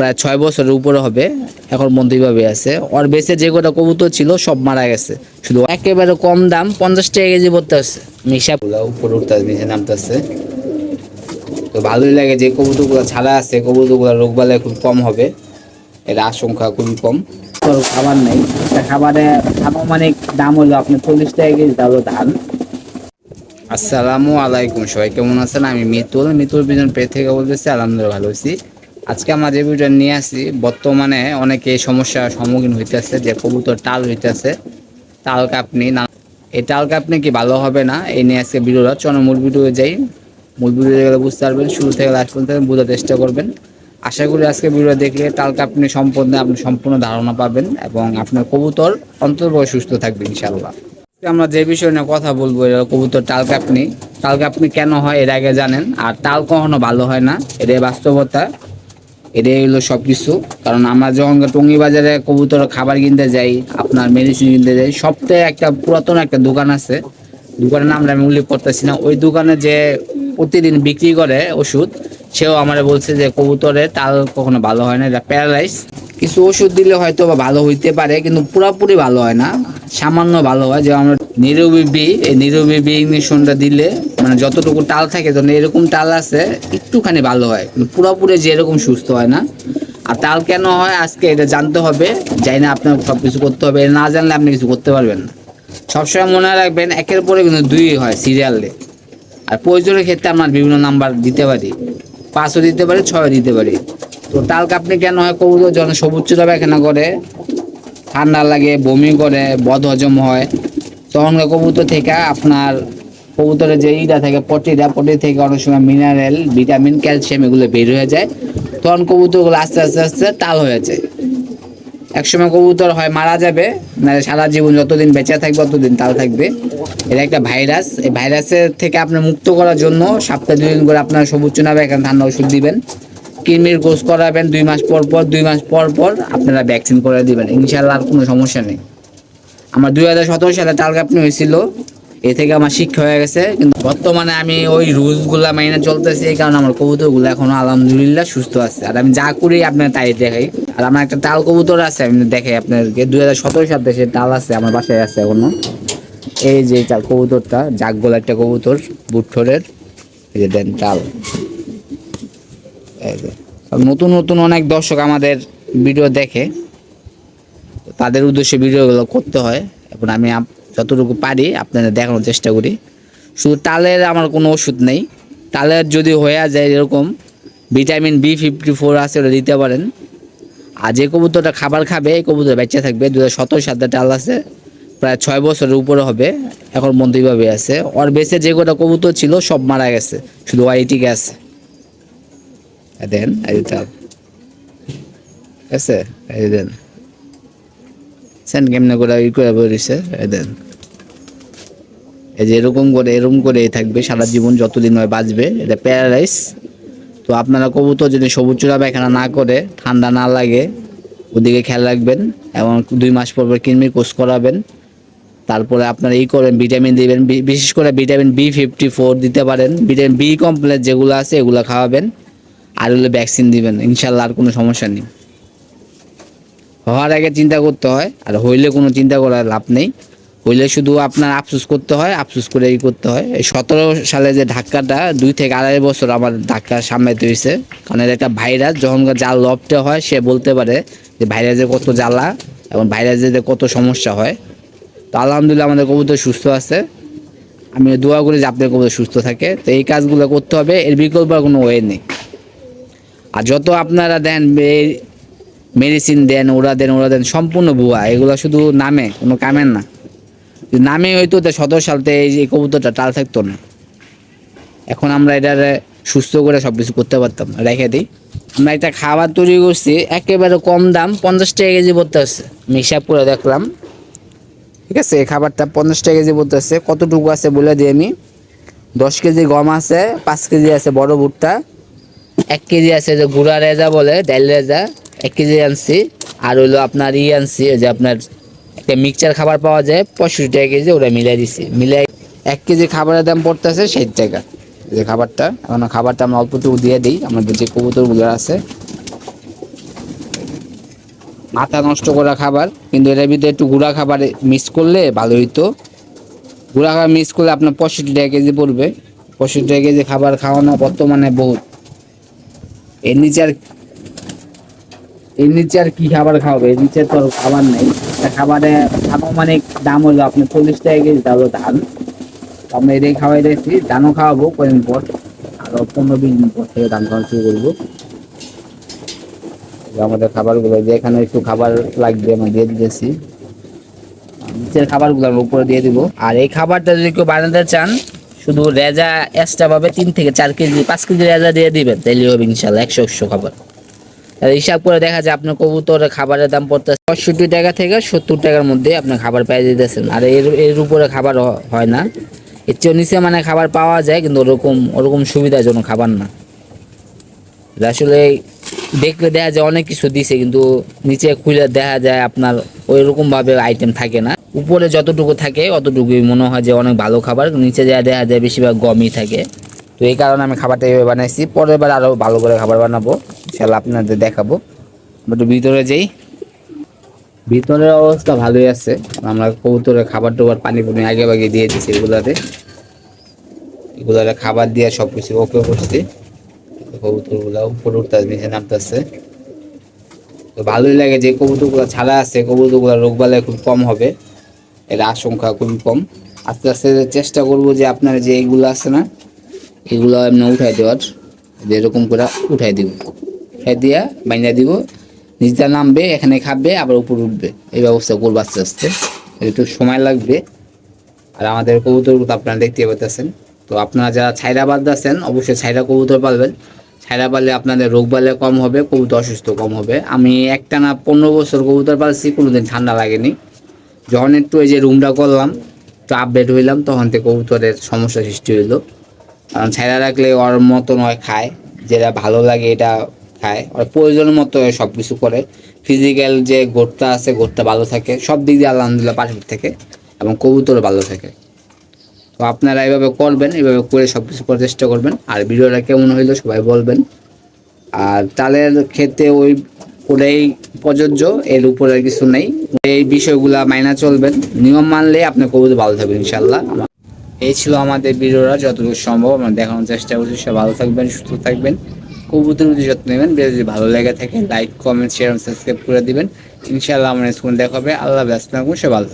প্রায় ছয় বছরের উপরে হবে, এখন মন্ত্রীভাবে আছে। ওর বেসে যে কটা কবুতর ছিল সব মারা গেছে। শুধু একেবারে কম দাম, পঞ্চাশ টাকা কেজি পড়তে আমি হিসাব উপরে উঠতে নিচে নামতেছে তো ভালোই লাগে যে কবুতরগুলো ছাড়া আছে কবুতরগুলো রোগ বালাই খুব কম হবে। এর আশঙ্কা খুবই কম। খাবার নেই। খাবারে আনুমানিক দাম হলো আপনি চল্লিশ টাকা কেজি, তাহলে ধান। আসসালামু আলাইকুম, সবাই কেমন আছেন? আমি মিতুল। মিতুল বিজন পে থেকে বলতেছি, আলহামদুলিল্লাহ ভালো আছি। আজকে আমরা যে ভিডিওটা নিয়ে আসি বর্তমানে অনেকে সমস্যার সম্মুখীন হইতেছে, যে কবুতর টাল হইতেছে। টাল কাপনি না এই টাল কাপনি কি ভালো হবে না? এই নিয়ে আজকে ভিডিওটা। চলো মূল ভিডিও যাই। মূল ভিডিও গেলে বুঝতে পারবেন, শুরু থেকে লাস্ট পর্যন্ত বোঝার চেষ্টা করবেন। আশা করি আজকে ভিডিও দেখলে টাল কাপনি সম্পর্কে আপনি সম্পূর্ণ ধারণা পাবেন এবং আপনার কবুতর অন্তর্ভ সুস্থ থাকবে ইনশাল্লাহ আমরা যে বিষয় নিয়ে কথা বলব কবুতর টাল কাপনি টাল কাপনি কেন হয়, এর আগে জানেন। আর টাল কখনো ভালো হয় না, এটাই বাস্তবতা। এটাই হলো সব কিছু কারণ আমরা যখন টঙ্গি বাজারে কবুতর, খাবার কিনতে যাই, আপনার মেডিসিন কিনতে যাই সবথেকে একটা পুরাতন একটা দোকান আছে। দোকানের নামটা আমি উল্লেখ করতেছি না। ওই দোকানে যে প্রতিদিন বিক্রি করে ওষুধ, সেও আমার বলছে যে কবুতরের তাল কখনো ভালো হয় না, এটা প্যারালাইজ কিছু ওষুধ দিলে হয়তো বা ভালো হইতে পারে, কিন্তু পুরোপুরি ভালো হয় না। সামান্য ভালো হয়, যে আমরা নিরবিবি এই নিরবিবি ইঞ্জেকশনটা দিলে মানে যতটুকু টাল থাকে, তো এরকম টাল আছে, একটুখানি ভালো হয়। কিন্তু পুরোপুরি যে এরকম সুস্থ হয় না। আর তাল কেন হয়, আজকে এটা জানতে হবে। যাই না আপনার সব কিছু করতে হবে। না জানলে আপনি কিছু করতে পারবেন না। সবসময় মনে রাখবেন, একের পরে কিন্তু দুই হয় সিরিয়ালে আর প্রয়োজনের ক্ষেত্রে আমরা বিভিন্ন নাম্বার দিতে পারি। পাঁচও দিতে পারি, ছয়ও দিতে পারি। তো তাল কাপনি কেন হয় কবুতর যখন সবুজ পায়খানা করে, ঠান্ডা লাগে, বমি করে বদ হজম হয়, তখন কবুতর থেকে আপনার কবুতরের যে ইটা থাকে পটিটা পটি থেকে অনেক সময় মিনারেল ভিটামিন ক্যালসিয়াম এগুলো বের হয়ে যায়। তখন কবুতরগুলো আস্তে আস্তে আস্তে তাল হয়ে যায়। একসময় কবুতর হয় মারা যাবে না সারা জীবন যতদিন বেঁচে থাকবে ততদিন তাল থাকবে। এটা একটা ভাইরাস। এই ভাইরাসের থেকে আপনি মুক্ত করার জন্য সপ্তাহে দুদিন করে আপনার সবুজ চুনাবে, এখানে ঠান্ডা ওষুধ দিবেন। কৃমির কোর্স করাবেন, দুই মাস পর পর, দুই মাস পর পর আপনারা ভ্যাকসিন করে দিবেন। ইনশাল্লাহ আর কোনো সমস্যা নেই। আমার দুই হাজার সতেরো সালে টাল কাপনি হয়েছিল এ থেকে আমার শিক্ষা হয়ে গেছে, কিন্তু বর্তমানে আমি ওই রুলসগুলা মাইনে চলতেছি, এই কারণে আমার কবুতরগুলো এখনও আলহামদুলিল্লাহ সুস্থ আছে। আর আমি যা করি আপনার তাই দেখাই। আর আমার একটা টাল কবুতর আছে, আমি দেখাই আপনাদেরকে। দুই হাজার সতেরো সাল থেকে টাল আছে, আমার বাসায় আছে এখনও। এই যে টাল কবুতরটা জাগগোলা একটা কবুতর বুটঠোরের এই যে দেন। আর নতুন নতুন অনেক দর্শক আমাদের ভিডিও দেখে, তাদের উদ্দেশ্যে ভিডিওগুলো করতে হয়। এখন আমি যতটুকু পারি আপনাদের দেখানোর চেষ্টা করি। শুধু তালের আমার কোনো ওষুধ নেই। তালের যদি হয়ে যায় এরকম, ভিটামিন বি ফিফটি ফোর আছে ওটা দিতে পারেন। আর যে কবুতরটা খাবার খাবে, এই কবুতর বেঁচে থাকবে। দু হাজার সতেরো সালে টাল আছে, প্রায় ছয় বছরের উপরে হবে। এখন মন্ত্রীভাবে আছে। ওর বেসে যে কটা কবুতর ছিল, সব মারা গেছে। শুধু ওয়াইটিকে আছে। দেন ঠিক আছে? দেন। সেন কেমনে করে ই করে বেরিয়েছে, এই দেন। এই যে এরকম করে এরকম করে থাকবে, সারা জীবন যতদিন হয় বাঁচবে, এটা প্যারালাইস তো আপনারা কবুতর যদি সবুজ চূড়া পায়খানা না করে, ঠান্ডা না লাগে, ওদিকে খেয়াল রাখবেন এবং দুই মাস পর পর কৃমির কোর্স করাবেন। তারপরে আপনারা এই করেন, ভিটামিন দিবেন বিশেষ করে ভিটামিন বি ফিফটি ফোর দিতে পারেন। ভিটামিন বি কমপ্লেক্স যেগুলো আছে, এগুলো খাওয়াবেন। আর হলো ভ্যাকসিন দিবেন, ইনশাল্লাহ আর কোনো সমস্যা নেই। হওয়ার আগে চিন্তা করতে হয়, আর হইলে কোনো চিন্তা করার লাভ নেই। হইলে শুধু আপনার আফসোস করতে হয়, আফসোস করে এই করতে হয়। এই সতেরো সালে যে ধাক্কাটা, দুই থেকে আড়াই বছর আমার ধাক্কা সামলাইতে হয়েছে কারণ এটা একটা ভাইরাস, যখন যার লবটে হয়, সে বলতে পারে যে ভাইরাসের কত জ্বালা এবং ভাইরাসের যে কত সমস্যা হয়। তো আলহামদুলিল্লাহ আমাদের কবুতর সুস্থ আছে। আমি দোয়া করি যে আপনার কবুতর সুস্থ থাকে। তো এই কাজগুলো করতে হবে, এর বিকল্প কোনো ওয়ে নেই। আর যত আপনারা দেন মেডিসিন দেন, ওরা দেন ওরা দেন, সম্পূর্ণ ভুয়া। এগুলো শুধু নামে, কোনো কামের না। নামে হয়তো সতেরো সালতে এই যে কবুতরটা টাল থাকতো না। এখন আমরা এটার সুস্থ করে সব কিছু করতে পারতাম রেখে দিই। আমরা একটা খাবার তৈরি করছি, একেবারে কম দাম, পঞ্চাশ টাকা কেজি পড়তে আসছে আমি হিসাব করে দেখলাম। ঠিক আছে, এই খাবারটা পঞ্চাশ টাকা কেজি পড়তে আসছে কতটুকু আছে বলে দিই আমি। দশ কেজি গম আছে, পাঁচ কেজি আছে বড় ভুট্টা। এক কেজি আছে যে গুড়া রেজা বলে ডাল রেজা। এক কেজি আনছি। আর হইল আপনার ই আনছি যে আপনার একটা মিক্সচার খাবার পাওয়া যায়, পঁয়ষট্টি টাকা কেজি, ওটা মিলাই দিছি। মিলাই এক কেজি খাবারের দাম পড়তেছে ষাট টাকা। যে খাবারটা, এখন খাবারটা আমরা অল্পটুকু দিয়ে দিই, আমাদের যে কবুতরগুলো আছে। মাথা নষ্ট করা খাবার, কিন্তু এটার ভিতরে একটু গুঁড়া খাবার মিক্স করলে ভালো হইতো। গুঁড়া খাবার মিক্স করলে আপনার পঁয়ষট্টি টাকা কেজি পড়বে। পঁয়ষট্টি টাকা কেজি খাবার খাওয়ানো বর্তমানে বহুত। এর নিচে আর এর নিচে আর কি খাবার খাওয়াবে? এর নিচে তো খাবার নেই। খাবারে আনুমানিক দাম হলো আপনার চল্লিশ টাকা কেজি তাহলে ধান। আমরা এটাই খাওয়াই দিয়েছি। ধানও খাওয়াবো কয়েকদিন পর আরও পনেরো বিশ দিন পর থেকে ধান খাওয়া শুরু করব। আমাদের খাবারগুলো যে এখানে একটু খাবার লাগবে আমি দিয়ে দিতেছি। নিচের খাবারগুলো আমরা উপরে দিয়ে দিব। আর এই খাবারটা যদি কেউ বানাতে চান, শুধু রেজা এক্সট্রা পাবে তিন থেকে চার কেজি, পাঁচ কেজি রেজা দিয়ে দিবেন। তাইলে হবে ইনশাল্লাহ একশো একশো খাবার। হিসাব করে দেখা যায় আপনার কবুতরের খাবারের দাম পড়তেছে পঁয়ষট্টি টাকা থেকে সত্তর টাকার মধ্যে আপনার খাবার পেয়ে দিতেছেন আর এর এর উপরে খাবার হয় না। এর চেয়ে নিচে মানে খাবার পাওয়া যায়, কিন্তু ওরকম ওরকম সুবিধাজনক খাবার না। আসলে দেখলে দেখা যায় অনেক কিছু দিছে, কিন্তু নিচে খুলে দেখা যায় আপনার ওই রকম ভাবে আইটেম থাকে না। উপরে যতটুকু থাকে, অতটুকুই মনে হয় যে অনেক ভালো খাবার নিচে যা দেখা যায় বেশিরভাগ গমই থাকে। তো এই কারণে আমি খাবারটা এইভাবে বানাইছি, পরের বার আরও ভালো করে খাবার বানাবো। ইনশাল্লাহ আপনাদের দেখাবো। একটু ভিতরে যাই। ভিতরের অবস্থা ভালোই আছে। আমরা কবুতরের খাবার টাবার পানি পানি আগে আগে দিয়ে দিচ্ছি এগুলাতে। এগুলাতে খাবার দিয়ে সব কিছু ওকে করছি। কবুতরগুলো উপরে উঠতে নিচে নামতেছে। তো ভালোই লাগে যে কবুতরগুলো ছাড়া আছে কবুতরগুলো রোগ বালাই খুব কম হবে। এর আশঙ্কা খুবই কম। আস্তে আস্তে চেষ্টা করব যে আপনার যে এইগুলো আছে না, এগুলো এমনি উঠাই দেওয়ার। যে এরকম করে উঠাই দিব। উঠাই দিয়া বাইন্দা দিব। নিচটা নামবে, এখানে খাবে, আবার উপর উঠবে। এই ব্যবস্থা করব আস্তে আস্তে। একটু সময় লাগবে। আর আমাদের কবুতর কবুতরগুলো আপনারা দেখতে পাচ্ছেন তো আপনারা যারা ছাইরা বাদ আছেন, অবশ্যই ছাইরা কবুতর পালবেন। ছাইরা পালে আপনাদের রোগ বালে কম হবে, কবুতর অসুস্থ কম হবে। আমি একটা না পনেরো বছর কবুতর পালছি, কোনোদিন ঠান্ডা লাগেনি। যখন একটু এই যে রুমটা করলাম, একটু আপডেট হইলাম, তখন থেকে কবুতরের সমস্যা সৃষ্টি হইল। কারণ ছাইরা রাখলে ওর মতন হয়, খায়। যেটা ভালো লাগে, এটা খায়। আর প্রয়োজনের মতো সব কিছু করে। ফিজিক্যাল যে গোটটা আছে গোটটা ভালো থাকে, সব দিক দিয়ে আলহামদুলিল্লাহ পারফেক্ট থাকে এবং কবুতরও ভালো থাকে। তো আপনারা এভাবে করবেন এইভাবে করে সব কিছু করার চেষ্টা করবেন। আর ভিডিওটা কেমন হইল সবাই বলবেন। আর চালের ক্ষেত্রে ওই ওটাই প্রযোজ্য, এর উপরে কিছু নেই। এই বিষয়গুলা মাইনা চলবেন। নিয়ম মানলে আপনার কবুতর ভালো থাকবেন ইনশাল্লাহ এই ছিল আমাদের ভিডিওটা, যতটুকু সম্ভব। আমরা দেখানোর চেষ্টা করছি। সব ভালো থাকবেন, সুস্থ থাকবেন। কবুতর যত্ন নেবেন যদি ভালো লেগে থাকে লাইক কমেন্ট শেয়ার সাবস্ক্রাইব করে দিবেন। ইনশাআল্লাহ আমার স্কুল দেখা হবে। আল্লাহ ব্যস্ত থাকুন সে ভালো